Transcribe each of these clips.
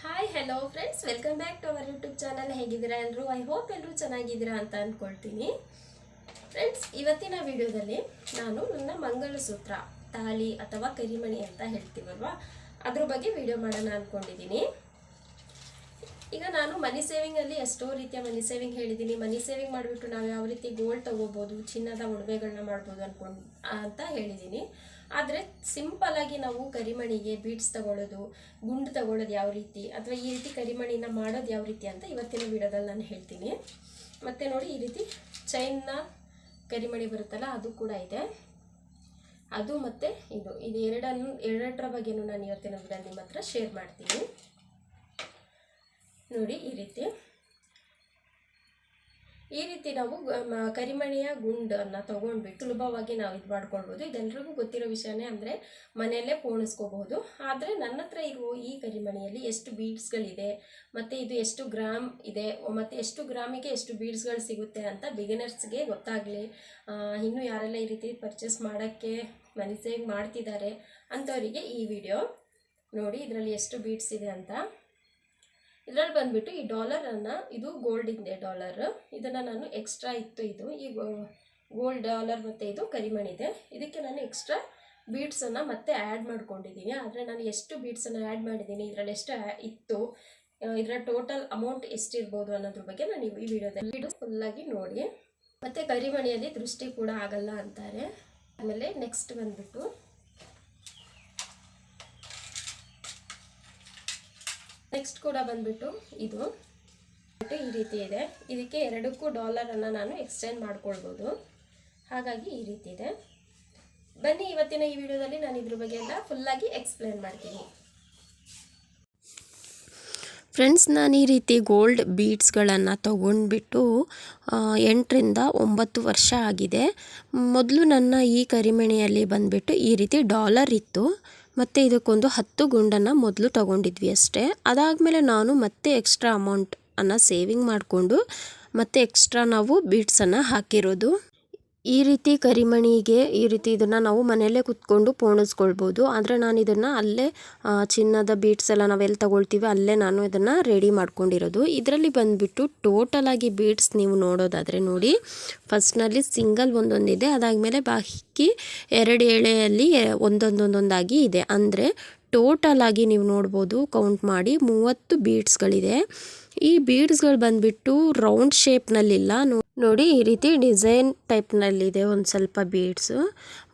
Hi hello friends welcome back to our YouTube channel ಹೇಗಿದ್ದೀರಾ ಎಲ್ಲರೂ I hope ಎಲ್ಲರೂ ಚೆನ್ನಾಗಿದ್ದೀರಾ ಅಂತ ಅಂದ್ಕೊಳ್ತೀನಿ ಫ್ರೆಂಡ್ಸ್ ಇವತ್ತಿನ ವಿಡಿಯೋದಲ್ಲಿ ನಾನು ನನ್ನ ಮಂಗಲಸೂತ್ರ ತಾಳಿ ಅಥವಾ ಕರಿಮಣಿ ಅಂತ ಹೇಳ್ತೀವಲ್ವಾ? ಅದ್ರ ಬಗ್ಗೆ ವಿಡಿಯೋ ಮಾಡೋಣ ಅಂದ್ಕೊಂಡಿದ್ದೀನಿ ಈಗ ನಾನು ಮನಿ ಸೇವಿಂಗಲ್ಲಿ ಎಷ್ಟೋ ರೀತಿಯ ಮನಿ ಸೇವಿಂಗ್ ಹೇಳಿದ್ದೀನಿ. ಮನಿ ಸೇವಿಂಗ್ ಮಾಡಿಬಿಟ್ಟು ನಾವು ಯಾವ ರೀತಿ ಗೋಲ್ಡ್ ತಗೋಬೋದು, ಚಿನ್ನದ ಒಡವೆಗಳನ್ನ ಮಾಡ್ಬೋದು ಅನ್ಕೊಂಡು ಅಂತ ಹೇಳಿದ್ದೀನಿ. ಆದರೆ ಸಿಂಪಲ್ ಆಗಿ ನಾವು ಕರಿಮಣಿಗೆ ಬೀಡ್ಸ್ ತಗೊಳ್ಳೋದು ಗುಂಡು ತಗೊಳ್ಳೋದು ಯಾವ ರೀತಿ, ಅಥವಾ ಈ ರೀತಿ ಕರಿಮಣಿನ ಮಾಡೋದು ಯಾವ ರೀತಿ ಅಂತ ಇವತ್ತಿನ ವಿಡಿಯೋದಲ್ಲಿ ನಾನು ಹೇಳ್ತೀನಿ. ಮತ್ತು ನೋಡಿ ಈ ರೀತಿ ಚೈನ್ನ ಕರಿಮಣಿ ಬರುತ್ತಲ್ಲ, ಅದು ಕೂಡ ಇದೆ. ಅದು ಮತ್ತು ಇದು ಇದು ಎರಡನ್ನು, ಎರಡರ ಬಗ್ಗೆನೂ ನಾನು ಇವತ್ತಿನ ವಿಡಿಯೋ ನಿಮ್ಮ ಹತ್ರ ಶೇರ್ ಮಾಡ್ತೀನಿ. ನೋಡಿ ಈ ರೀತಿ. ಈ ರೀತಿ ನಾವು ಕರಿಮಣಿಯ ಗುಂಡನ್ನು ತಗೊಂಡ್ಬಿಟ್ಟು ಸುಲಭವಾಗಿ ನಾವು ಇದು ಮಾಡ್ಕೊಳ್ಬೋದು. ಇದೆಲ್ಲರಿಗೂ ಗೊತ್ತಿರೋ ವಿಷಯನೇ ಅಂದರೆ ಮನೆಯಲ್ಲೇ ಪೋಣಿಸ್ಕೋಬಹುದು. ಆದರೆ ನನ್ನ ಹತ್ರ ಇರುವ ಈ ಕರಿಮಣಿಯಲ್ಲಿ ಎಷ್ಟು ಬೀಡ್ಸ್ಗಳಿದೆ, ಮತ್ತು ಇದು ಎಷ್ಟು ಗ್ರಾಮ್ ಇದೆ ಮತ್ತು ಎಷ್ಟು ಗ್ರಾಮಿಗೆ ಎಷ್ಟು ಬೀಡ್ಸ್ಗಳು ಸಿಗುತ್ತೆ ಅಂತ ಬಿಗಿನರ್ಸ್ಗೆ ಗೊತ್ತಾಗಲಿ. ಇನ್ನೂ ಯಾರೆಲ್ಲ ಈ ರೀತಿ ಪರ್ಚೇಸ್ ಮಾಡೋಕ್ಕೆ ಮನಿ ಸೇವ್ ಮಾಡ್ತಿದ್ದಾರೆ ಅಂಥವರಿಗೆ ಈ ವಿಡಿಯೋ ನೋಡಿ ಇದರಲ್ಲಿ ಎಷ್ಟು ಬೀಡ್ಸ್ ಇದೆ ಅಂತ ಇದರಲ್ಲಿ ಬಂದ್ಬಿಟ್ಟು ಈ ಡಾಲರನ್ನು ಇದು ಗೋಲ್ಡ್ ಡಾಲರ್ ಇದನ್ನು ನಾನು ಎಕ್ಸ್ಟ್ರಾ ಇತ್ತು ಇದು. ಈ ಗೋಲ್ಡ್ ಡಾಲರ್ ಮತ್ತು ಇದು ಕರಿಮಣಿದೆ ಇದಕ್ಕೆ ನಾನು ಎಕ್ಸ್ಟ್ರಾ ಬೀಡ್ಸನ್ನು ಮತ್ತೆ ಆ್ಯಡ್ ಮಾಡ್ಕೊಂಡಿದ್ದೀನಿ. ಆದರೆ ನಾನು ಎಷ್ಟು ಬೀಡ್ಸನ್ನು ಆ್ಯಡ್ ಮಾಡಿದ್ದೀನಿ, ಇದರಲ್ಲಿ ಎಷ್ಟು ಇತ್ತು ಇದರ ಟೋಟಲ್ ಅಮೌಂಟ್ ಎಷ್ಟಿರ್ಬೋದು ಅನ್ನೋದ್ರ ಬಗ್ಗೆ ನಾನು ಈ ವಿಡಿಯೋದಲ್ಲಿ ವಿಡಿಯೋ ಫುಲ್ಲಾಗಿ ನೋಡಿ. ಮತ್ತು ಕರಿಮಣಿಯಲ್ಲಿ ದೃಷ್ಟಿ ಕೂಡ ಆಗಲ್ಲ ಅಂತಾರೆ. ಆಮೇಲೆ ನೆಕ್ಸ್ಟ್ ಬಂದ್ಬಿಟ್ಟು ನೆಕ್ಸ್ಟ್ ಕೂಡ ಬಂದ್ಬಿಟ್ಟು ಇದು. ಈ ರೀತಿ ಇದೆ. ಇದಕ್ಕೆ ಎರಡಕ್ಕೂ ಡಾಲರನ್ನು ನಾನು ಎಕ್ಸ್ಚೇಂಜ್ ಮಾಡ್ಕೊಳ್ಬೋದು. ಹಾಗಾಗಿ ಈ ರೀತಿ ಇದೆ. ಬನ್ನಿ ಇವತ್ತಿನ ಈ ವಿಡಿಯೋದಲ್ಲಿ ನಾನು ಇದ್ರ ಬಗ್ಗೆ ಎಲ್ಲ ಫುಲ್ಲಾಗಿ ಎಕ್ಸ್ಪ್ಲೇನ್ ಮಾಡ್ತೀನಿ. ಫ್ರೆಂಡ್ಸ್ ನಾನು ಈ ರೀತಿ ಗೋಲ್ಡ್ ಬೀಡ್ಸ್ಗಳನ್ನು ತಗೊಂಡ್ಬಿಟ್ಟು ಎಂಟರಿಂದ ಒಂಬತ್ತು ವರ್ಷ ಆಗಿದೆ. ಮೊದಲು ನನ್ನ ಈ ಕರಿಮಣಿಯಲ್ಲಿ ಬಂದುಬಿಟ್ಟು ಈ ರೀತಿ ಡಾಲರ್ ಇತ್ತು. ಮತ್ತು ಇದಕ್ಕೊಂದು ಹತ್ತು ಗುಂಡನ್ನು ಮೊದಲು ತಗೊಂಡಿದ್ವಿ ಅಷ್ಟೇ. ಅದಾದಮೇಲೆ ನಾನು ಮತ್ತೆ ಎಕ್ಸ್ಟ್ರಾ ಅಮೌಂಟನ್ನು ಸೇವಿಂಗ್ ಮಾಡಿಕೊಂಡು ಮತ್ತೆ ಎಕ್ಸ್ಟ್ರಾ ನಾವು ಬೀಡ್ಸನ್ನು ಹಾಕಿರೋದು. ಈ ರೀತಿ ಕರಿಮಣಿಗೆ ಈ ರೀತಿ ಇದನ್ನು ನಾವು ಮನೆಯಲ್ಲೇ ಕುತ್ಕೊಂಡು ಪೋಣಿಸ್ಕೊಳ್ಬೋದು. ಆದರೆ ನಾನು ಇದನ್ನು ಅಲ್ಲೇ ಚಿನ್ನದ ಬೀಟ್ಸ್ ಎಲ್ಲ ನಾವೆಲ್ಲಿ ತಗೊಳ್ತೀವಿ, ಅಲ್ಲೇ ನಾನು ಇದನ್ನು ರೆಡಿ ಮಾಡ್ಕೊಂಡಿರೋದು. ಇದರಲ್ಲಿ ಬಂದುಬಿಟ್ಟು ಟೋಟಲ್ ಆಗಿ ಬೀಡ್ಸ್ ನೀವು ನೋಡೋದಾದರೆ ನೋಡಿ ಫಸ್ಟ್ನಲ್ಲಿ ಸಿಂಗಲ್ ಒಂದೊಂದಿದೆ, ಅದಾದಮೇಲೆ ಬಾಕಿ ಎರಡು ಎಳೆಯಲ್ಲಿ ಒಂದೊಂದೊಂದೊಂದಾಗಿ ಇದೆ. ಅಂದರೆ ಟೋಟಲ್ ಆಗಿ ನೀವು ನೋಡ್ಬೋದು ಕೌಂಟ್ ಮಾಡಿ ಮೂವತ್ತು ಬೀಡ್ಸ್ಗಳಿದೆ ಈ ಬೀಡ್ಸ್ಗಳು ಬಂದ್ಬಿಟ್ಟು ರೌಂಡ್ ಶೇಪ್ನಲ್ಲಿಲ್ಲ ನೋಡಿ ಈ ರೀತಿ ಡಿಸೈನ್ ಟೈಪ್ನಲ್ಲಿದೆ ಒಂದು ಸ್ವಲ್ಪ ಬೀಡ್ಸು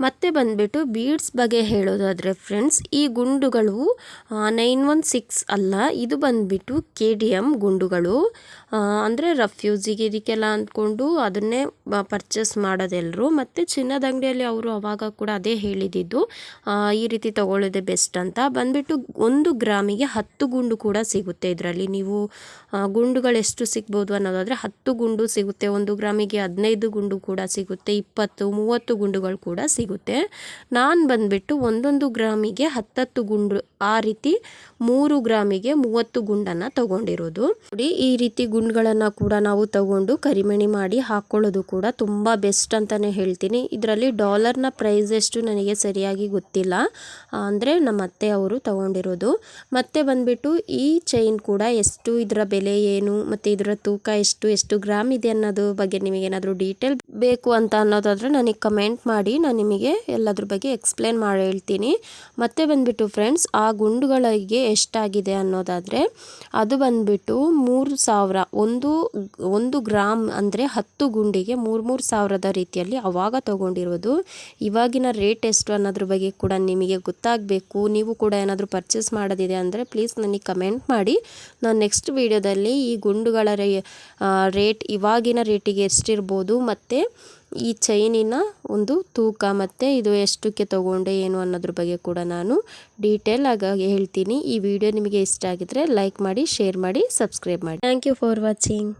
ಮತ್ತೆ ಬಂದ್ಬಿಟ್ಟು ಬೀಡ್ಸ್ ಬಗ್ಗೆ ಹೇಳೋದಾದರೆ ಫ್ರೆಂಡ್ಸ್ ಈ ಗುಂಡುಗಳು ನೈನ್ ಒನ್ ಸಿಕ್ಸ್ ಅಲ್ಲ, ಇದು ಬಂದ್ಬಿಟ್ಟು ಕೆ ಡಿ ಎಂ ಗುಂಡುಗಳು. ಅಂದರೆ ರಫ್ಯೂಸಿಗೆ ಇದಕ್ಕೆಲ್ಲ ಅಂದ್ಕೊಂಡು ಅದನ್ನೇ ಪರ್ಚೇಸ್ ಮಾಡೋದೆಲ್ಲರೂ ಮತ್ತು ಚಿನ್ನದ ಅಂಗಡಿಯಲ್ಲಿ ಅವರು ಅವಾಗ ಕೂಡ ಅದೇ ಹೇಳಿದ್ದು ಈ ರೀತಿ ತಗೊಳ್ಳೋದೆ ಬೆಸ್ಟ್ ಅಂತ. ಬಂದ್ಬಿಟ್ಟು ಒಂದು ಗ್ರಾಮಿಗೆ ಹತ್ತು ಗುಂಡು ಕೂಡ ಸಿಗುತ್ತೆ ಇದರಲ್ಲಿ. ನೀವು ಗುಂಡುಗಳು ಎಷ್ಟು ಸಿಗ್ಬೋದು ಅನ್ನೋದಾದರೆ ಹತ್ತು ಗುಂಡು ಸಿಗುತ್ತೆ, ಒಂದು ಗ್ರಾಮಿಗೆ ಹದಿನೈದು ಗುಂಡು ಕೂಡ ಸಿಗುತ್ತೆ, ಇಪ್ಪತ್ತು, ಮೂವತ್ತು ಗುಂಡುಗಳು ಕೂಡ ಸಿಗುತ್ತೆ. ನಾನು ಬಂದ್ಬಿಟ್ಟು ಒಂದೊಂದು ಗ್ರಾಮಿಗೆ ಹತ್ತತ್ತು ಗುಂಡು, ಆ ರೀತಿ ಮೂರು ಗ್ರಾಮಿಗೆ ಮೂವತ್ತು ಗುಂಡನ್ನು ತಗೊಂಡಿರೋದು. ನೋಡಿ, ಈ ರೀತಿ ಗುಂಡುಗಳನ್ನು ಕೂಡ ನಾವು ತಗೊಂಡು ಕರಿಮಣಿ ಮಾಡಿ ಹಾಕ್ಕೊಳ್ಳೋದು ಕೂಡ ತುಂಬ ಬೆಸ್ಟ್ ಅಂತಲೇ ಹೇಳ್ತೀನಿ. ಇದರಲ್ಲಿ ಡಾಲರ್ನ ಪ್ರೈಸ್ ಎಷ್ಟು ನನಗೆ ಸರಿಯಾಗಿ ಗೊತ್ತಿಲ್ಲ. ಅಂದರೆ ನಮ್ಮ ಅತ್ತೆ ಅವರು ತಗೊಂಡಿರೋದು. ಮತ್ತೆ ಬಂದ್ಬಿಟ್ಟು ಈ ಚೈನ್ ಕೂಡ ಎಷ್ಟು ಇದರ ಬೆಲೆ ಏನು, ಮತ್ತು ಇದರ ತೂಕ ಎಷ್ಟು ಎಷ್ಟು ಗ್ರಾಮ್ ಇದೆ ಅನ್ನೋದು ಬಗ್ಗೆ ನಿಮಗೆ ಏನಾದರೂ ಡೀಟೇಲ್ ಬೇಕು ಅಂತ ಅನ್ನೋದಾದರೆ ನನಗೆ ಕಮೆಂಟ್ ಮಾಡಿ, ನಾನು ನಿಮಗೆ ಎಲ್ಲದ್ರ ಬಗ್ಗೆ ಎಕ್ಸ್ಪ್ಲೇನ್ ಮಾಡಿ, ಹೇಳ್ತೀನಿ. ಮತ್ತೆ ಬಂದುಬಿಟ್ಟು ಫ್ರೆಂಡ್ಸ್ ಆ ಗುಂಡುಗಳಿಗೆ ಎಷ್ಟಾಗಿದೆ ಅನ್ನೋದಾದರೆ, ಅದು ಬಂದುಬಿಟ್ಟು ಮೂರು ಸಾವಿರ, ಒಂದು ಒಂದು ಗ್ರಾಮ್ ಅಂದರೆ ಹತ್ತು ಗುಂಡಿಗೆ ಮೂರು ಮೂರು ಸಾವಿರದ ರೀತಿಯಲ್ಲಿ ಅವಾಗ ತಗೊಂಡಿರೋದು. ಇವಾಗಿನ ರೇಟ್ ಎಷ್ಟು ಅನ್ನೋದ್ರ ಬಗ್ಗೆ ಕೂಡ ನಿಮಗೆ ಗೊತ್ತಾಗಬೇಕು. ನೀವು ಕೂಡ ಏನಾದರೂ ಪರ್ಚೇಸ್ ಮಾಡೋದಿದೆ ಅಂದರೆ ಪ್ಲೀಸ್ ನನಗೆ ಕಮೆಂಟ್ ಮಾಡಿ. ನಾನು ನೆಕ್ಸ್ಟ್ ವೀಡಿಯೋದಲ್ಲಿ ಈ ಗುಂಡುಗಳ ರೇ ರೇಟ್ ಇವಾಗಿನ ರೇಟಿಗೆ ಎಷ್ಟಿರ್ಬೋದು ಮತ್ತು ಈ ಚೈನಿನ ಒಂದು ತೂಕ ಮತ್ತು ಇದು ಎಷ್ಟಕ್ಕೆ ತಗೊಂಡೆ ಏನು ಅನ್ನೋದ್ರ ಬಗ್ಗೆ ಕೂಡ ನಾನು ಡೀಟೇಲ್ ಆಗಿ ಹೇಳ್ತೀನಿ. ಈ ವಿಡಿಯೋ ನಿಮಗೆ ಇಷ್ಟ ಆಗಿದ್ರೆ ಲೈಕ್ ಮಾಡಿ, ಶೇರ್ ಮಾಡಿ, ಸಬ್ಸ್ಕ್ರೈಬ್ ಮಾಡಿ. Thank you for watching